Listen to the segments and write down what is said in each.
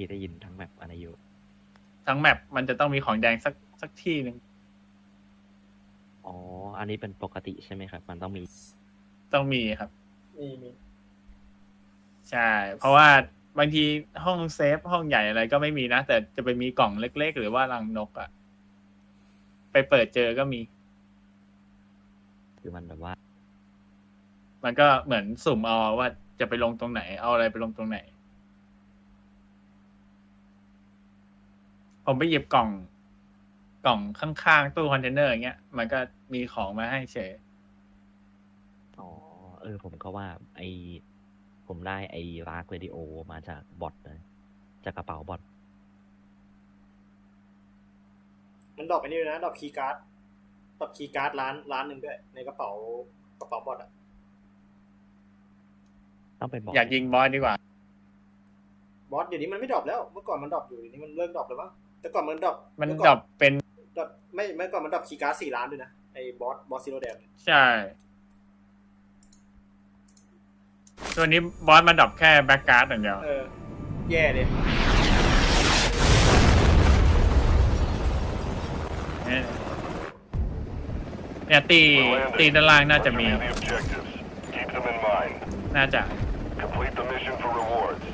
กี้ได้ยินทั้งแมปอะไรอยู่ทั้งแมปมันจะต้องมีของแดงสักสักที่หนึ่งอ๋อ อันนี้เป็นปกติใช่ไหมครับ มันต้องมี ต้องมีครับ มีมีใช่ เพราะว่าบางทีห้องเซฟห้องใหญ่อะไรก็ไม่มีนะ แต่จะไปมีกล่องเล็ก ๆ หรือว่ารังนกอะไปเปิดเจอก็มี คือมันแบบว่า มันก็เหมือนสุ่มเอาว่าจะไปลงตรงไหน เอาอะไรไปลงตรงไหน ผมไปหยิบกล่อง กล่องข้างๆตู้คอนเทนเนอร์อย่างเงี้ยมันก็มีของมาให้เฉยอ๋อเออ ผมก็ว่า ไอผมได้ไอรากเรดิโอมาจากบอทเลยจากกระเป๋าบอทมันดรอปไอ้นี่ด้วยนะดรอปคีย์การ์ดดรอปคีย์การ์ดร้านร้านหนึ่งด้วย ในกระเป๋ากระเป๋าบอดอะต้องเป็นบอทอยากยิงบอสดีกว่า บอสเดี๋ยวนี้มันไม่ดรอปแล้ว เมื่อก่อนมันดรอปอยู่เดี๋ยวนี้มันเลิกดรอปแล้วมั้ง แต่ก่อนมันดรอปมันเอดก่รอปเป็นดรอปไม่เมื่อก่อนมันดรอปคีย์การ์ดสี่ล้านด้วยนะไอ้บอสบอสซีโรแดมใช่ ตัวนี้บอสมันดรอปแค่แบ็กการ์ดอย่างเดียวเออแย่เลยเนี่ยเนี่ยตีตีด้านล่างน่าจะมี Command the objectives. Keep them in mind. น่าจะ Complete the mission for rewards.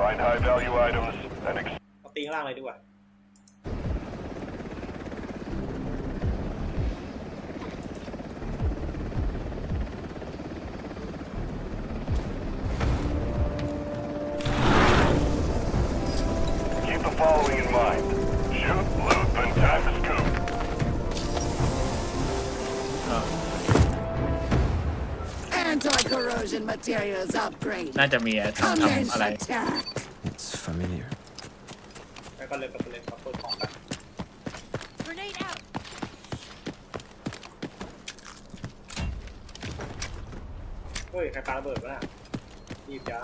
Find high value items and ex- เอาตีข้างล่างเลยดีกว่า Anti-corrosion materials upgrade. น่าจะมีอะทำ Commence ทำอะไร attack. It's familiar. แล้วก็เลยไปเลยครับเปิดของกัน Grenade out. เฮ้ย ใครปาระเบิดวะน่ะรีบย้า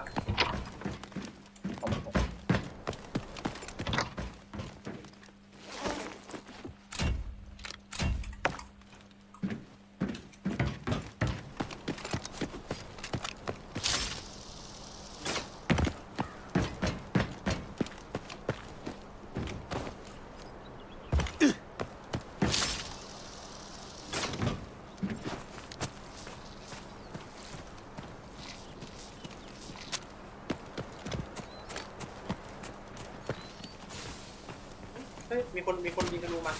มีคนมีคนยิงธนูมา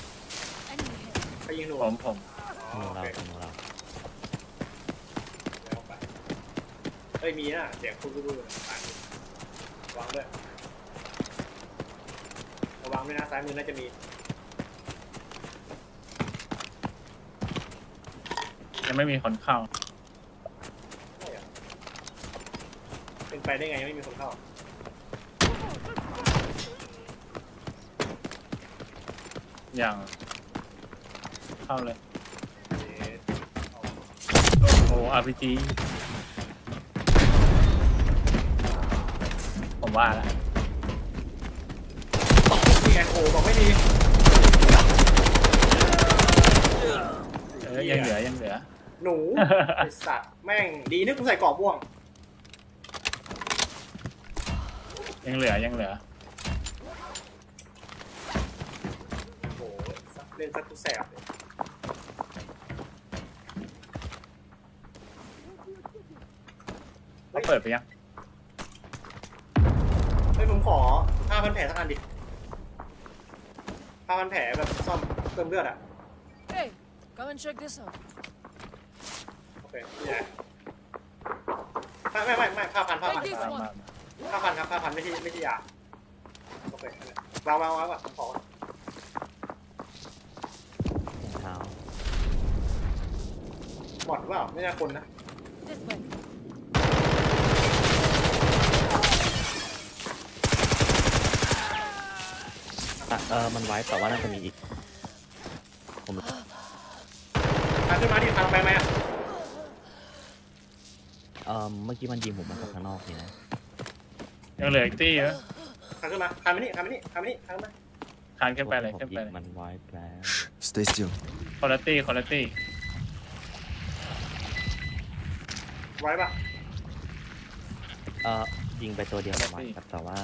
Enemy hit. ใครยิงธนูผมผมอ๋อของโอเราเคของเราแล้วไปเฮ้ยมีนะเสียงคุณรู้ๆนะซ้ายมือระวังด้วยระวังด้วยนะซ้ายมือน่าจะมียังไม่มีคนเข้า ใช่เหรอเป็นไปได้ไงไม่มีคนเข้า อย่างเข้าเลยเอ๊ะเอาโอ้อาร์พีจีผมว่าแล้วมีแอนโอบอกไม่มีเออยังเหลือยังเหลือ หนูไอสัตว์แม่งดีนึกกูใส่กรอบม่วง ยังเหลือยังเหลือโอ้โหสักเล่นสักกูแสบเลยเขาเปิดไปยังเฮ้ยผมขอผ้าพันแผลสักอันดิผ้าพันแผลแบบซ่อมเติมเลือดอะ Hey, come and check this out. โอเคนี่ไงไม่ไม่ไม่ไม่ผ้าพันผ้าพัน Take this มา one. มาผ้าพันครับผ้าพันไม่ใช่ไม่ใช่ยาโอเคนั่นแหละวางวางวางก่อนผมขอก่อน รองเท้า หมดหรือเปล่าไม่ใช่คนนะ This way. อะเออมันไว้แต่ว่าน่าจะมีอีก ผมทางขึ้นมาดิทางไปไหมอะเออเมื่อกี้มันยิงผมมาจากข้างนอกนี่นะยังเหลืออีกตี้เหรอทางขึ้นมาทางมานี่ทางมานี่ทางมานี่ทางมาคานขึ้นไปเลยผมขึ้นไปยิงเลยมันไว้แล้ว Stay still. คุณภาพคุณภาพ ไว้ปะ เออ ยิงไปตัวเดียวประมาณครับแต่ว่า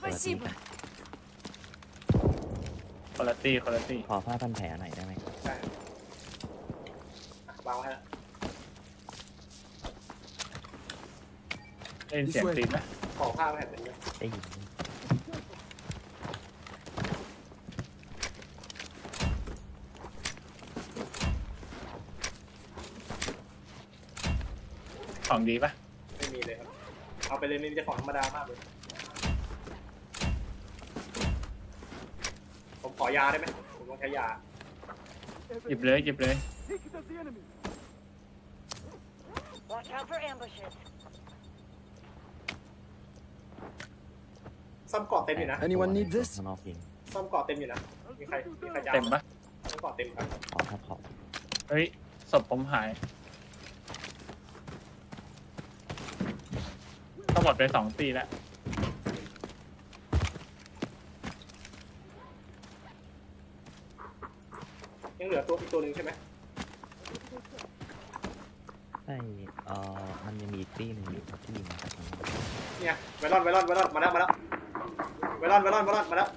คนละที่ Спасибо. กัน คุณภาพคุณภาพ ขอผ้าพันแผลหน่อยได้ไหมครับ ใช่อ่ะวางไว้ฮะ ได้ยินเสียงตีนไหม ขอผ้าแผ่นหนึ่งด้วย ได้ยิน ไของดีปะไม่มีเลยครับ เอาไปเลยไม่มีแต่ของธรรมดามากเลย ผมขอยาได้ไหมผมต้องใช้ยา หยิบเลยหยิบเลย Watch out for ambushes. ซ่อมเกาะเต็มอยู่นะ Anyone need this? ข้างนอกยิงซ่อมเกาะเต็มอยู่นะ มีใคร มีใครยาเต็มปะซ่อมเกาะเต็มครับ ขอครับขอเฮ้ยศพผมหาย หมดไปสองตีแล้วยังเหลือตัวอีกตัวหนึ่งใช่ไหมใช่เอ่อมันยังมีอีกตี้หนึ่งอยู่ที่ยิงมาจากข้างนอกเนี่ยไวรอนไวรอนไวรอนมาแล้วมาแล้วไวรอนไวรอนไวรอนมาแล้ว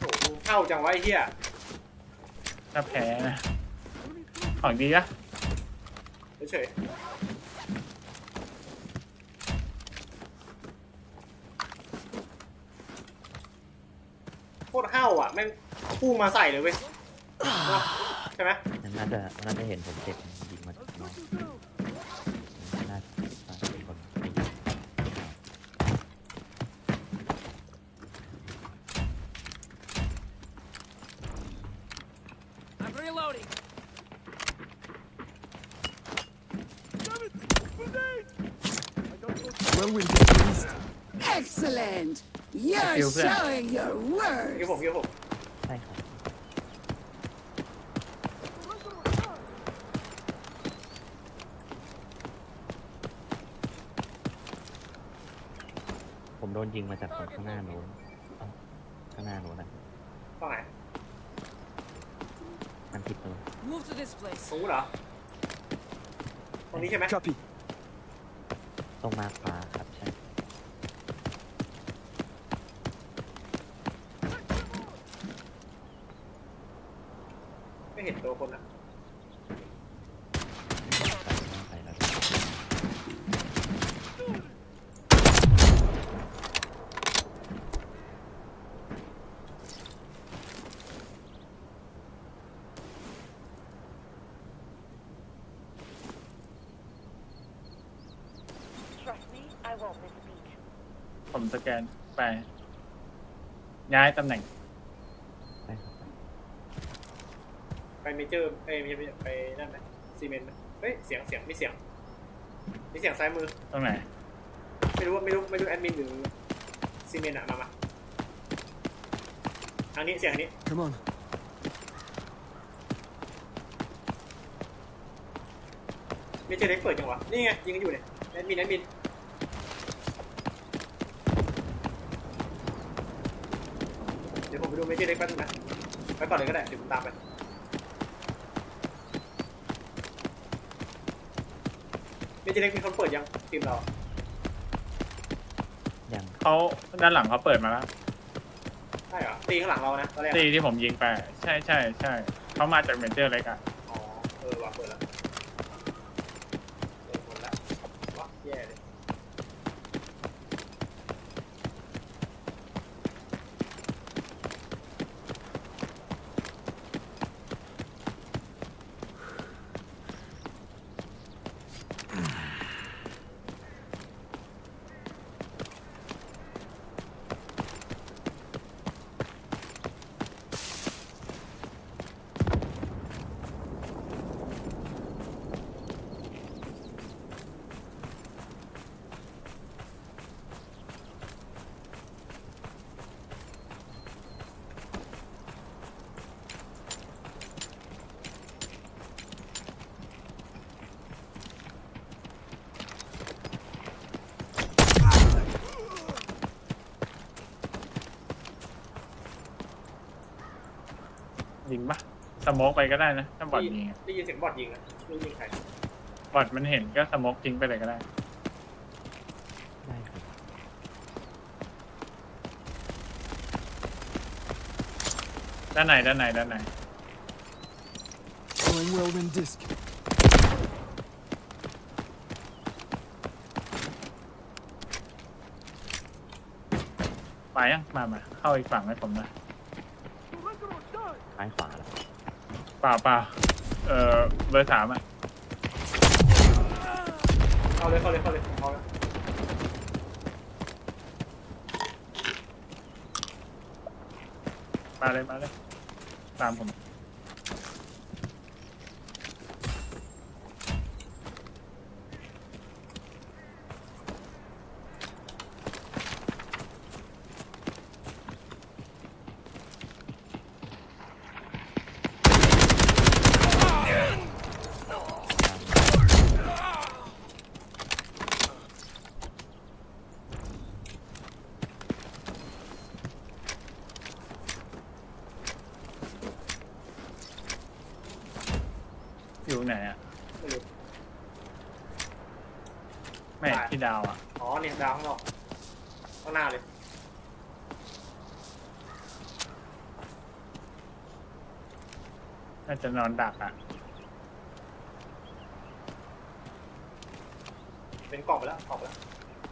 โอ้โหมึงเข้าจังไวะไอ้เฮียถ้าแพ้นะของดีปะ เฉยๆโคตรห้าวอะแม่งพุ่งมาใส่เลยเว้ยเนอะใช่ไหมนั่นน่าจะน่าจะเห็นผมเจ็บยิงมาจากข้างนอกน่าน่าจะเป็นคนไปยิง I'm reloading. Well, we'll get released. Excellent! You're Feel that. showing your เกี่ยว worth! ผมเกี่ยวผมใช่ครับผมโดนยิงมาจากฝั่งข้างหน้าโน้นเอ้าข้างหน้าโน้นนะตรงไหนมันผิดโน้น Move to this place. ตรงนู้นเหรอ ตรงนี้ใช่ไหม Copy. ตรงมาขวาครับใช่ไม่เห็นตัวคนนะ ไปแล้ว Trust me, I won't miss a beat. ผมสแกนไป ย้ายตำแหน่ง ไปเมเจอร์ไม่ใช่ไม่ใช่ไปนั่นไหมซีเมนต์ไหมเฮ้ยเสียงเสียงมีเสียงมีเสียงซ้ายมือ ตรงไหน ไม่รู้ว่าไม่รู้ไม่รู้แอดมินหรือซีเมนต์อะมามาทางนี้เสียงทางนี้ Come on. เมเจอร์เล็กเปิดยังวะนี่ไงยิงกันอยู่เนี่ยแอดมินแอดมิน เดี๋ยวผมไปดูเมเจอร์เล็กแป๊บนึงนะไปก่อนเลยก็ได้ เดี๋ยวผมตามไปเมเจอร์เล็กมีคนเปิดยังทีมเรา ยังเขาด้านหลังเขาเปิดมาแล้วใช่เหรอ ตีข้างหลังเรานะตอนแรกตีที่ผมยิงไป ใช่ใช่ใช่เขามาจากเมเจอร์เล็กอะอ๋อ เออว่ะเปิดแล้วเปิดหมดแล้วว้าแย่เลย ยิงปะ สโมกไปก็ได้นะถ้าบอลยิงอะได้ยินเสียงบอดยิงนะไม่รู้ยิงใครบอดมันเห็นก็สโมกทิ้งไปเลยก็ได้ ได้ครับด้านไหนด้านไหนด้านไหน Throwing whirlwind disc. ไปยังมามาเข้าอีกฝั่งให้ผมหน่อย ซ้ายขวาแล้ว เปล่าเปล่าเออเบอร์สามอะเข้าเลยเข้าเลยเข้าเลยเข้าเลยมาเลยมาเลยตามผม แม่ที่ดาวอะ อ๋อเนี่ยดาวข้างนอกข้างหน้าเลยน่าจะนอนดักอะ เป็นกล่องไปแล้วออกไปแล้ว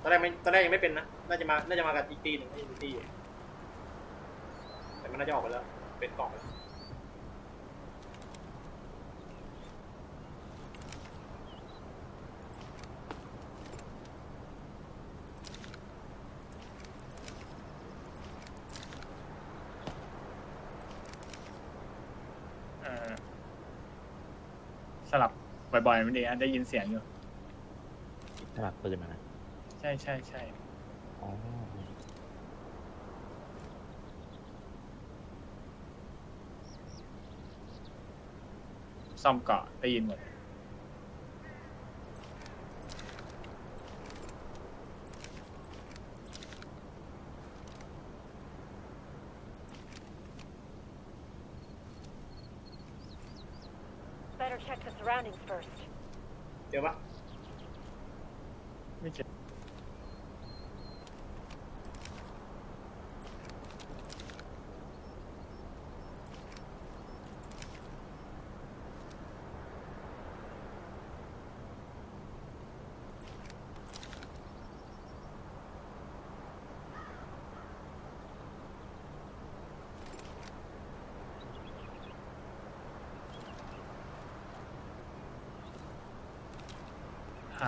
ตอนแรกไม่ตอนแรกยังไม่เป็นนะน่าจะมาน่าจะมากับอีกตีหนึ่งไม่ใช่อีกตีอยู่แต่มันน่าจะออกไปแล้ว เป็นกล่องไปแล้ว เออ สลับบ่อยๆไม่ดีอะได้ยินเสียงอยู่ สลับปืนอะนะใช่ใช่ใช่อ๋อซ่อมเกาะได้ยินหมด Better check the surroundings first. เจอปะไม่เจอ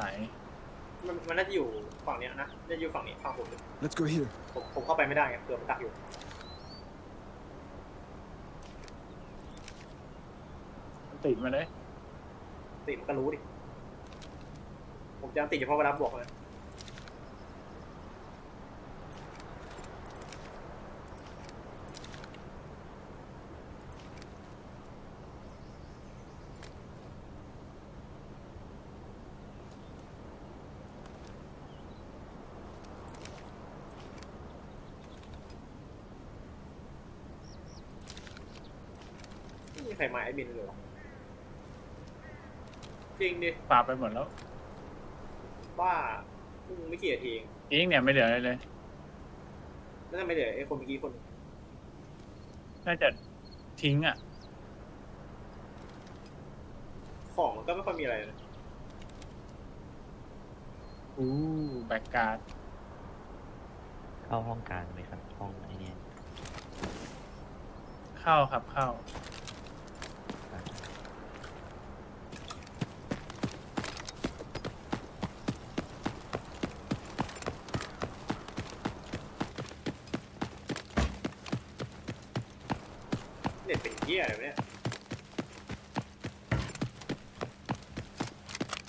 ายมันมันน่าจะอยู่ฝั่งเนี้ยนะน่าจะอยู่ฝั่งนี้ฝั่งผมเลย Let's go here. ผมผมเข้าไปไม่ได้ไงเผื่อมันดักอยู่ติดมาเลยติมันก็รู้ดิ ผมจะติดเฉพาะเวลาบวกเลย ไม่มีใครมาแอดมินเลยวะจริงดิปาไปหมดแล้วว่าเพิ่งไม่กี่นาทีเองอิงเนี่ยไม่เหลืออะไรเลยแล้วทำไมเหลือไอ้คนเมื่อกี้คนหนึ่งน่าจะทิ้งอะ ของมันก็ไม่ค่อยมีอะไรนะอู้แบ็กการ์ดเข้าห้องกลางไหมครับ ห้องไอ้เนี่ยเข้าครับเข้า เน็ตเป็นเหี้ยอะไรวะเนี่ย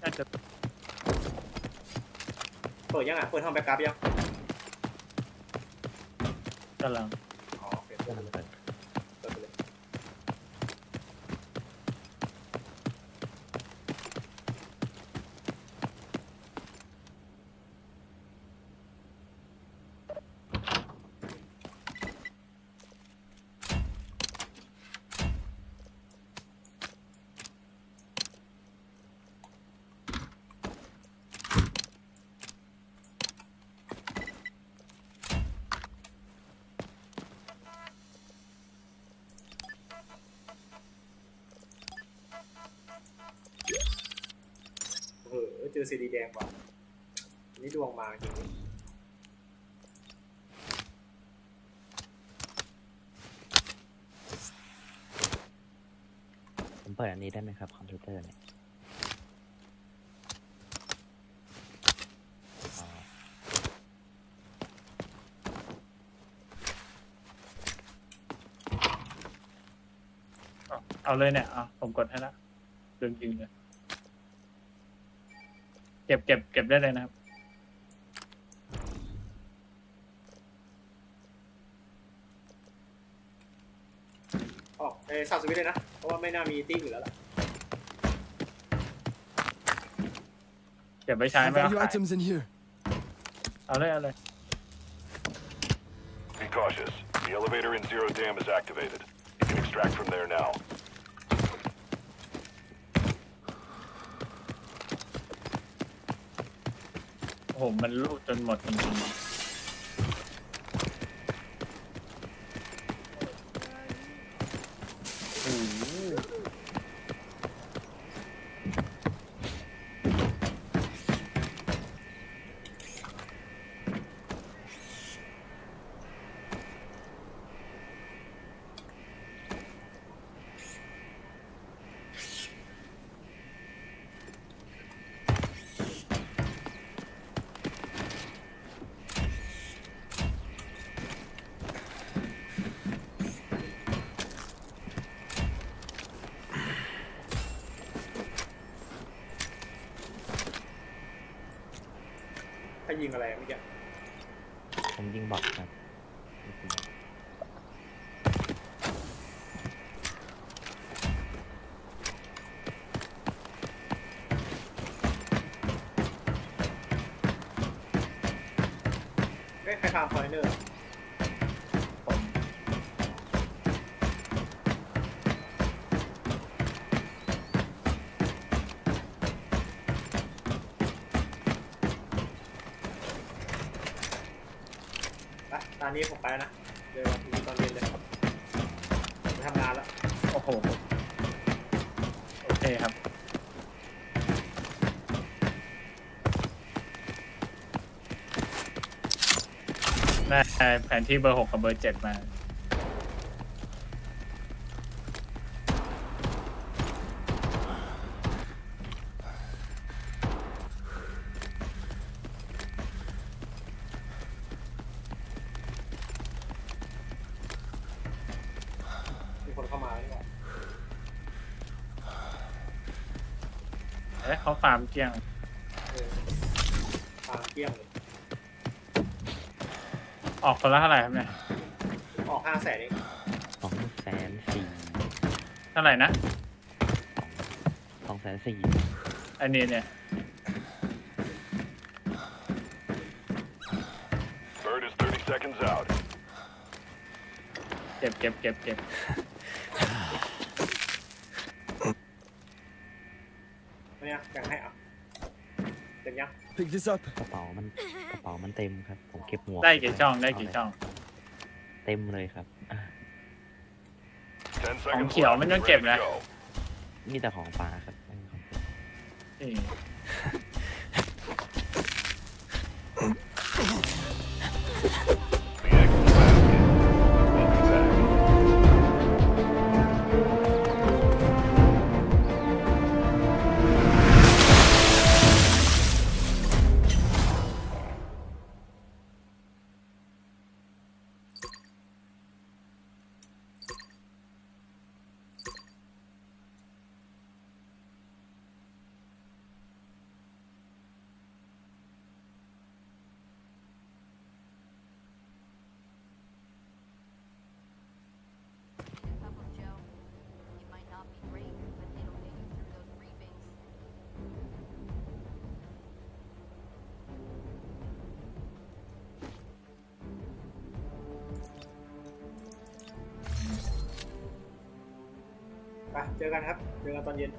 น่าจะเปิดยังอะเปิดทำแบ็กกราฟยังกำลัง อซีดีแดงว่ะอันนี่ดวงมาจริงผมเปิดอันนี้ได้ไหมครับ คอมพิวเตอร์เนี่ยอ๋อเอาเอาเลยเนี่ยเอาผมกดให้แล้วดึงจริงเลย เก็บเก็บเก็บได้เลยนะครับ ออกเอ้สับสวิตช์เลยนะ เพราะว่าไม่น่ามีติ้งอยู่แล้วล่ะ เก็บไว้ใช้ High ไม่เอา value ขาย items in here. เอาเลยเอาเลย Be cautious. The elevator in Zero Dam is activated. You can extract from there now. โอ้โหมันรูดจนหมดจริงๆ ยิงอะไรเมื่อกี้ผมยิงบอทครับ เฮ้ยใครทำพอยเนอร์ ผมานนี้ผมไปแล้วนะเจอกันอีกตอนเย็นเลยผมไปทำงานแล้ว โอ้โห โอเคครับ ได้แผนที่เบอร์หกกับเบอร์เจ็ดมา มีคนเข้ามาแล้วนี่หว่า เอ๊ะเขาฟาร์มเกลี้ยงเออตามเกลี้ยงเลยออกคนละเท่าไหร่ครับเนี่ยออกห้าแสนเองสองแสนสี่เท่าไหร่นะสองแสนสี่อันนี้เนี่ย Bird is 30 seconds out. เก็บเก็บเก็บเก็บ ไม่ เนี่ยแบ่งให้อะเต็มยัง Pick this up. กระเป๋ามันกระเป๋ามันเต็มครับ ผมเก็บหมวกได้กี่ช่องได้กี่ช่อง เต็มเลยครับอะ10 seconds เขียว left. มัน Be ต้อง ready เก็บ to นะ go. มีแต่ของฟ้าครับไม่มีของผมนี่ เจอกันครับ เจอกันตอนเย็น